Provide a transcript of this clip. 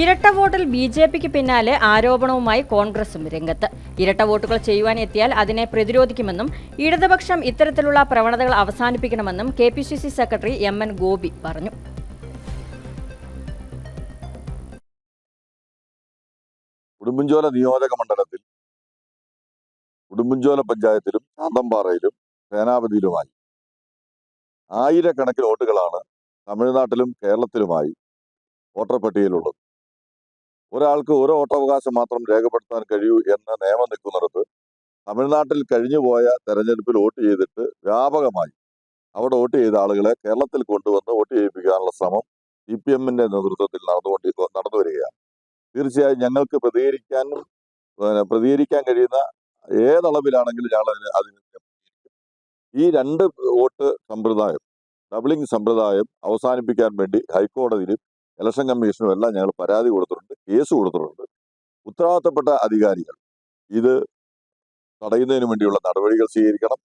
ഇരട്ട വോട്ടിൽ B J പിക്ക് പിന്നാലെ ആരോപണവുമായി കോൺഗ്രസും രംഗത്ത്. ഇരട്ട വോട്ടുകൾ ചെയ്യുവാൻ എത്തിയാൽ അതിനെ പ്രതിരോധിക്കുമെന്നും ഇടതുപക്ഷം ഇത്തരത്തിലുള്ള പ്രവണതകൾ അവസാനിപ്പിക്കണമെന്നും K P C C secretary M N Gopi പറഞ്ഞു. ഉടുമ്പൻചോല നിയോജക മണ്ഡലത്തിൽ ഉടുമ്പൻചോല പഞ്ചായത്തിലും കാന്തംപാറയിലും സേനാപതിയിലുമായി ആയിരക്കണക്കിന് വോട്ടുകളാണ് തമിഴ്നാട്ടിലും കേരളത്തിലുമായി വോട്ടർ പട്ടികയിലുള്ളത്. ഒരാൾക്ക് ഒരു വോട്ടവകാശം മാത്രം രേഖപ്പെടുത്താൻ കഴിയൂ എന്ന നിയമം നിൽക്കുന്നിടത്ത് തമിഴ്നാട്ടിൽ കഴിഞ്ഞുപോയ തെരഞ്ഞെടുപ്പിൽ വോട്ട് ചെയ്തിട്ട് വ്യാപകമായി അവിടെ വോട്ട് ചെയ്ത ആളുകളെ കേരളത്തിൽ കൊണ്ടുവന്ന് വോട്ട് ചെയ്യിപ്പിക്കാനുള്ള ശ്രമം സി പി എമ്മിന്റെ നേതൃത്വത്തിൽ നടന്നുകൊണ്ട് നടന്നു വരികയാണ് തീർച്ചയായും ഞങ്ങൾക്ക് പ്രതികരിക്കാനും പ്രതികരിക്കാൻ കഴിയുന്ന ഏതളവിലാണെങ്കിലും ഞങ്ങൾ അതിന് അതിന്. ഈ രണ്ട് വോട്ട് സമ്പ്രദായം ഡബിളിംഗ് സമ്പ്രദായം അവസാനിപ്പിക്കാൻ വേണ്ടി ഹൈക്കോടതിയിലും ഇലക്ഷൻ കമ്മീഷനും എല്ലാം ഞങ്ങൾ പരാതി കൊടുത്തിട്ടുണ്ട് കേസ് കൊടുത്തിട്ടുണ്ട്. ഉത്തരവാദിത്തപ്പെട്ട അധികാരികൾ. ഇത് തടയുന്നതിന് വേണ്ടിയുള്ള നടപടികൾ സ്വീകരിക്കണം.